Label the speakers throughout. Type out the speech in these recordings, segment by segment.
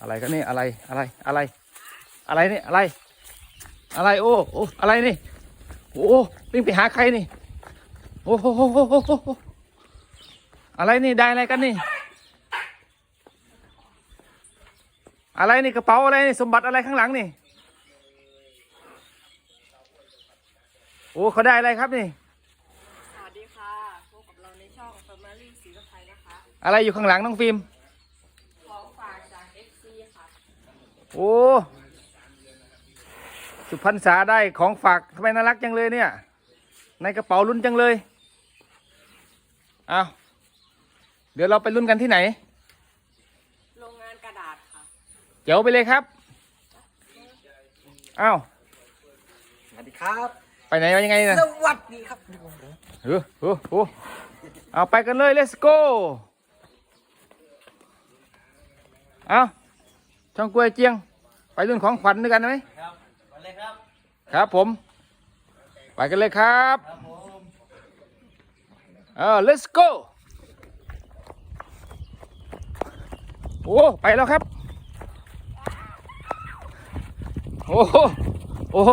Speaker 1: อะไรกันนี่อะไรอะไรอะไร อะไรนี่อะไร อะไรโอ้โอ้อะไรนี่โอ้วิ่งไปหาใครนี่โอ้โหโหโหโหโหโหอะไรนี่ได้อะไรกันนี่ อะไรนี่กระเป๋าอะไรนี่สมบัติอะไรข้างหลังนี่โอ้เขาได้อะไรครับนี่
Speaker 2: สวัสดีค่ะพบกับเราในช่อง Family สีกับไทยนะคะ
Speaker 1: อะไรอยู่ข้างหลังน้องฟิล์ม
Speaker 2: ของฝากจาก FC ค่ะ
Speaker 1: โอ้ สุพรรณษาได้ของฝากทำไมน่ารักจังเลยเนี่ย ในกระเป๋าลุ้นจังเลย เอาเดี๋ยวเราไปลุ้นกันที่ไหน
Speaker 2: โรงงานกระดาษค่ะ
Speaker 1: เจ๋วไปเลยครับ อ้าว
Speaker 3: สวัสดีครับ
Speaker 1: ไปไหนวะยังไงนะ
Speaker 3: สวัสดีครับ
Speaker 1: เออเออเออเอาไปกันเลย let's go เอา ช่องกล้วยเจียง ไปรุ่นของขวัญด้วยกันไหม
Speaker 3: ครับมาเลยครับ
Speaker 1: ครับผม ไปกันเลยครับ
Speaker 3: ครับผม
Speaker 1: เออ let's go โอ้ ไปแล้วครับ โอ้โหโอ้โห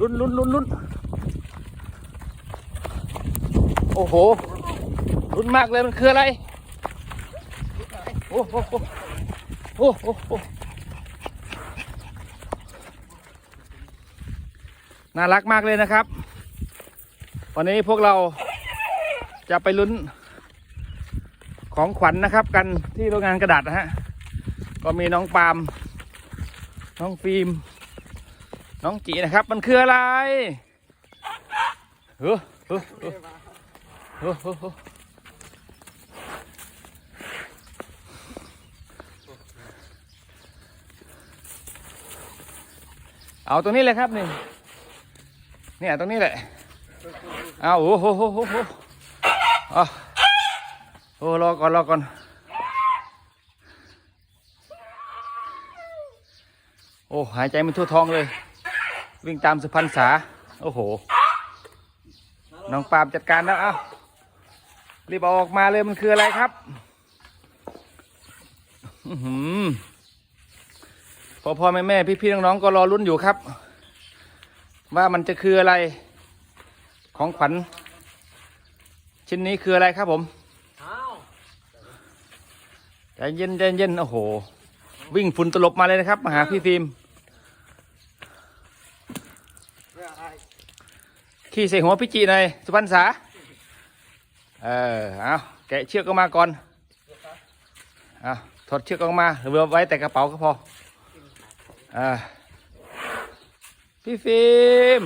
Speaker 1: ลุ้นลุ้นลุ้นลุ้นโอ้โหลุ้นมากเลยมันคืออะไร โอ้โห โอ้โหโอ้น่ารักมากเลยนะครับ วันนี้พวกเราจะไปลุ้นของขวัญนะครับ กันที่โรงงานกระดาษนะฮะ ก็มีน้องปาล์มน้องฟิล์ม น้องจีนะครับ มันคืออะไรเฮ้อเฮ้อเฮ้อเฮ้อ เอาตรงนี้เลยครับนี่เนี่ยตรงนี้แหละเอาโอ้โหโหโหโหโอ้รอก่อนรอก่อนโอ้หายใจมันทั่วท้องเลย วิ่งตามสุพรรณษาโอ้โห น้องปามจัดการแล้วเอารีบเอาออกมาเลยมันคืออะไรครับ อื้อหือ พ่อพ่อแม่แม่พี่พี่ๆน้องๆก็รอลุ้นอยู่ครับ ว่ามันจะคืออะไร ของขวัญชิ้นนี้คืออะไรครับผม
Speaker 3: อ้าว
Speaker 1: ใจเย็นใจเย็นโอ้โห วิ่งฝุ่นตลบมาเลยนะครับมาหาพี่ฟิล์ม
Speaker 3: เรื่องอะไร
Speaker 1: ขี่ใส่หัวพี่จีหน่อยสุพรรณษาเออเอาแกะเชือกออกมาก่อนเอาถอดเชือกออกมาหรือว่าไว้แต่กระเป๋าก็พอ อ่าพี่ฟิล์ม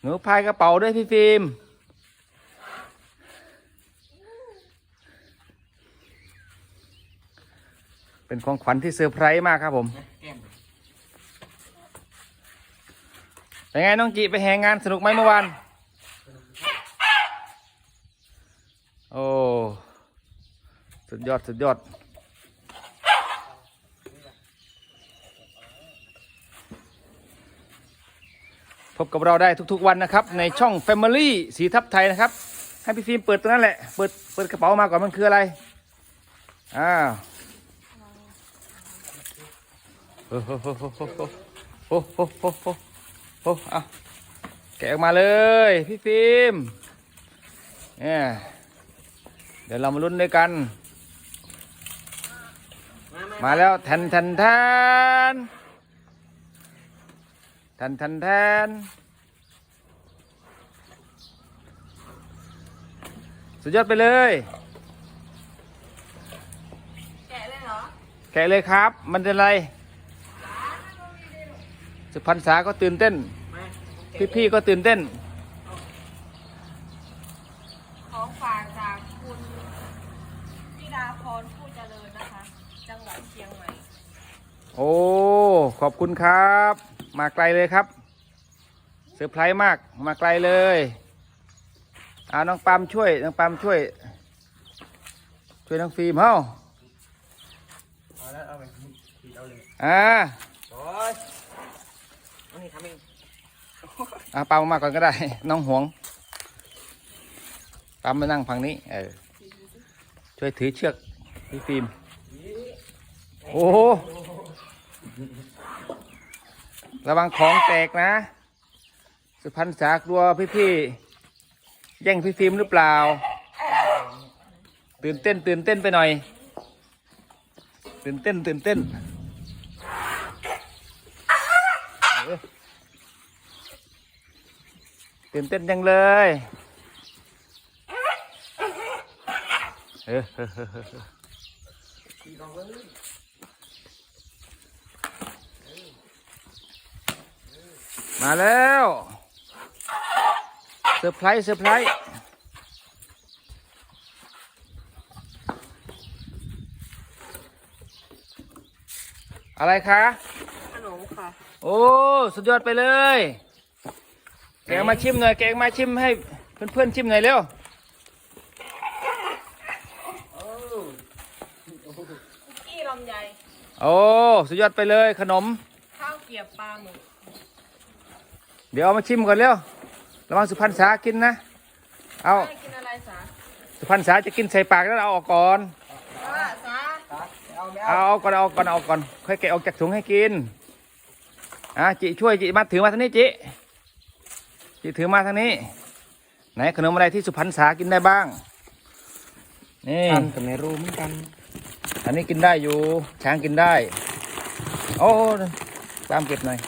Speaker 1: หนูพายกระเป๋าด้วยพี่ฟิล์มเป็นของขวัญที่เซอร์ไพรส์มากครับผม
Speaker 3: แก้ม
Speaker 1: เป็นไงน้องจีไปแหงงานสนุกไหมเมื่อวานโอ้สุดยอด สุดยอด พบกับเราได้ทุกๆวันนะครับ ในช่อง Family สีทับไทยนะครับ ให้พี่ฟิล์มเปิดตัวนั้นแหละ เปิดเปิดกระเป๋ามาก่อนมันคืออะไรอ้าวโอ้โหโอ้โหโอ้โหโอ้โหโอ้โหอ้เอาแกะออกมาเลยพี่ฟิล์มเนี่ยเดี๋ยวเรามาลุ้นด้วยกัน
Speaker 3: มา
Speaker 1: แล้วแทนแทนแทน ทนแทนแทนสุดยอดไปเลย
Speaker 2: แกะเลยเหรอ
Speaker 1: แกะเลยครับ มันเป็นอะไรสุพรรณษาก็ตื่นเต้น
Speaker 3: มา
Speaker 1: พี่ๆก็ตื่นเต้น
Speaker 2: ของฝากจากคุณธิดาพรผู้เจริญนะคะ จังหวัดเชียงใหม่
Speaker 1: โอ้ ขอบคุณครับ มาไกลเลยครับเซอร์ไพรส์มากมาไกลเลยเอาน้องปามช่วยน้องปามช่วย ช่วยน้องฟิล์มเฮ้า
Speaker 3: เอาแล้วเอาไปขีดเอาเลย
Speaker 1: อ่า
Speaker 3: โอ้ยอันนี้ทำเอง
Speaker 1: เอาปามมาก่อนก็ได้ น้องหวงปามมานั่งฝั่งนี้เออช่วยถือเชือกพี่ฟิล์มโอ้โห ระวังของแตกนะ สุพรรณษากลัวพี่ๆแย่งพี่ฟิล์มหรือเปล่า ตื่นเต้น ตื่นเต้นไปหน่อย ตื่นเต้น ตื่นเต้นเตื่นเต้นจังเลยเออเออเออเออ มาแล้วเซอร์ไพรส์เซอร์ไพรส์อะไรคะ
Speaker 2: ขนมค่ะ
Speaker 1: โอ้ สุดยอดไปเลย แกงมาชิมหน่อย แกงมาชิมให้เพื่อนๆชิมหน่อยเร็ว
Speaker 2: กี้ลำไย
Speaker 1: โอ้ สุดยอดไปเลยขนม
Speaker 2: ข้าวเกรียบปลาหมึก
Speaker 1: เดี๋ยวเอามาชิมก่อนเร็วระวังสุพรรณษากินนะ เอา
Speaker 2: ให้กินอะไรสา
Speaker 1: สุพรรณษาจะกินใส่ปากแล้วเอาออกก่อน
Speaker 2: ว่าสา
Speaker 3: เอาไม่
Speaker 1: เอา
Speaker 3: เอา
Speaker 1: เอาก่อนเอาก่อนเอาก่อนค่อยแกะออกจากถุงให้กินอะจิช่วยจิมาถือมาทางนี้จิจิถือมาทางนี้ ไหนขนมอะไรที่สุพรรณษากินได้บ้างนี่
Speaker 3: ตันกับไม่รู้เหมือนกัน
Speaker 1: อันนี้กินได้อยู่ช้างกินได้ โอ้ตามเก็บหน่อย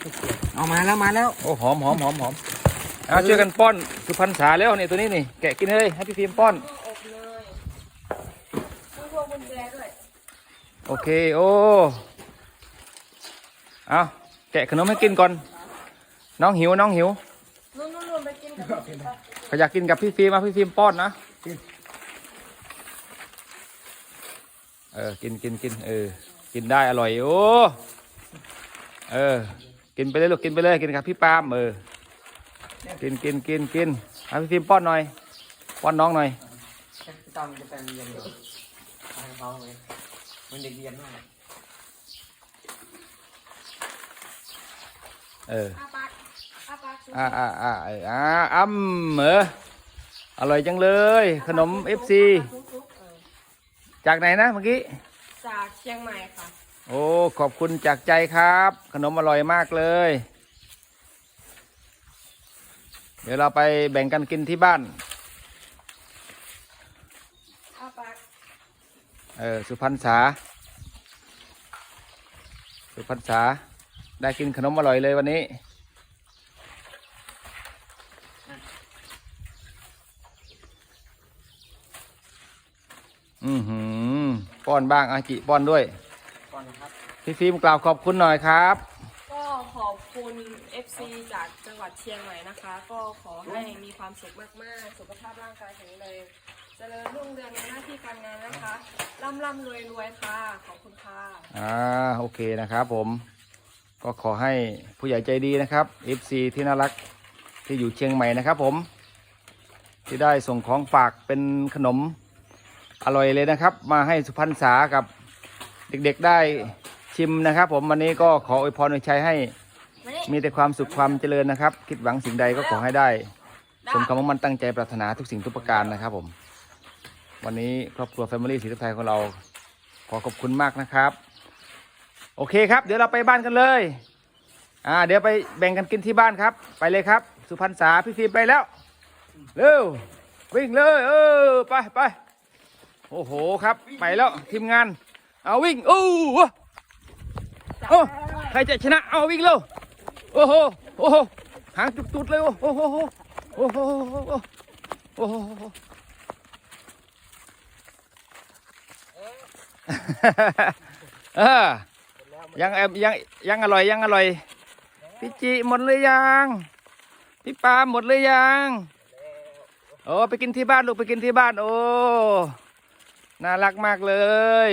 Speaker 3: เอามาแล้วมาแล้ว
Speaker 1: โอ้หอมหอมหอมหอมเอาช่วยกันป้อนสุพรรณษาแล้วนี่ตัวนี้นี่แกะกินเลยให้พี่พิมป้อนโอเคโอ้เอาแกะขนมให้กินก่อน น้องหิวน้องหิวขอยากกินกับพี่ฟิล์มมาพี่ฟิล์มป้อนนะเออกินกินกินเออกินได้อร่อยโอ้เออ กินไปเลยลูกกินไปเลยกินกับพี่ปาล์มเออกินกินกินกินเอาพี่ฟิล์มป้อนหน่อย ป้อนน้องหน่อย
Speaker 3: พี่ตามจะเป็นเรียนอยู่ให้เขาเลยมันเด็กเรียนมาก
Speaker 1: เออ
Speaker 2: อาปากอาปากสุ
Speaker 1: อ่าอ่าอ่าเอออ่าอ้ำเอออร่อยจังเลย ขนมเอฟซี
Speaker 2: ซุกๆเออ
Speaker 1: จากไหนนะเมื่อกี้
Speaker 2: จากเชียงใหม่ค่ะ
Speaker 1: โอ้ ขอบคุณจากใจครับ ขนมอร่อยมากเลย เดี๋ยวเราไปแบ่งกันกินที่บ้านเออสุพรรณษา สุพรรณษา ได้กินขนมอร่อยเลยวันนี้ อือหือ ป้อนบ้างอาจิป้อนด้วย
Speaker 3: ก่อนนะครับ
Speaker 1: พี่ฟิล์มกล่าวขอบคุณหน่อยครับ
Speaker 2: ก็ขอบคุณ FC จากจังหวัดเชียงใหม่นะคะ ก็ขอให้มีความสุขมากๆ สุขภาพร่างกายแข็งแรงเจริญรุ่งเรืองในหน้าที่การงานนะคะร่ำร่ำรวยรวยค่ะ ขอบคุณค่ะ
Speaker 1: อ่าโอเคนะครับผม ก็ขอให้ผู้ใหญ่ใจดีนะครับ FC ที่น่ารักที่อยู่เชียงใหม่นะครับผม ที่ได้ส่งของฝากเป็นขนมอร่อยเลยนะครับ มาให้สุพรรณษากับ เด็กๆได้ชิมนะครับ ผมวันนี้ก็ขออวยพรอวยชัยให้
Speaker 2: มานี่
Speaker 1: มีแต่ความสุขความเจริญนะครับ คิดหวังสิ่งใดก็ขอให้ได้สมคำว่ามันตั้งใจปรารถนาทุกสิ่งทุกประการนะครับ ผม วันนี้ครอบครัว Family สีทุไทยของเรา ขอขอบคุณมากนะครับ โอเคครับ เดี๋ยวเราไปบ้านกันเลยอ่าเดี๋ยวไปแบ่งกันกินที่บ้านครับ ไปเลยครับ สุพรรณษาพี่ฟิล์มไปแล้วเร็ววิ่งเลย เออไปไปโอ้โหครับ ไปแล้วทีมงาน เอาวิ่งโอ้โหโอ้ใครจะชนะเอาวิ่งเร็วโอ้โหโอ้โหหางจุดๆเลยโอ้โหโอ้โหโอ้โหโอ้โหเออยังแอบยังยังอร่อยยังอร่อยพี่จิหมดเลยยังพี่ปาล์มหมดเลยยังโอ้ไปกินที่บ้านลูกไปกินที่บ้านโอ้น่ารักมากเลย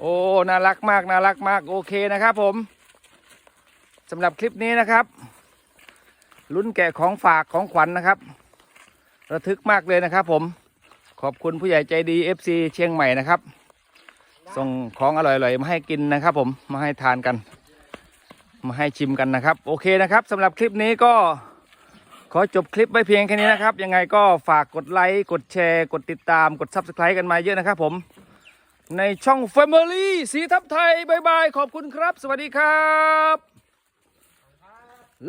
Speaker 1: โอ้น่ารักมากน่ารักมากโอเคนะครับผมสำหรับคลิปนี้นะครับลุ้นแกะของฝากของขวัญนะครับ ระทึกมากเลยนะครับ ผมขอบคุณผู้ใหญ่ใจดี FC เชียงใหม่นะครับ ส่งของอร่อยๆมาให้กินนะครับ ผมมาให้ทานกัน มาให้ชิมกันนะครับ โอเคนะครับสำหรับคลิปนี้ก็ขอจบคลิปไว้เพียงแค่นี้นะครับ ยังไงก็ฝากกดไลค์ กดแชร์ กดติดตาม กด Subscribe กันมาเยอะนะครับผม ในช่อง Family สีทับไทยบายบาย ขอบคุณครับ สวัสดีครับ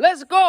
Speaker 1: Let's go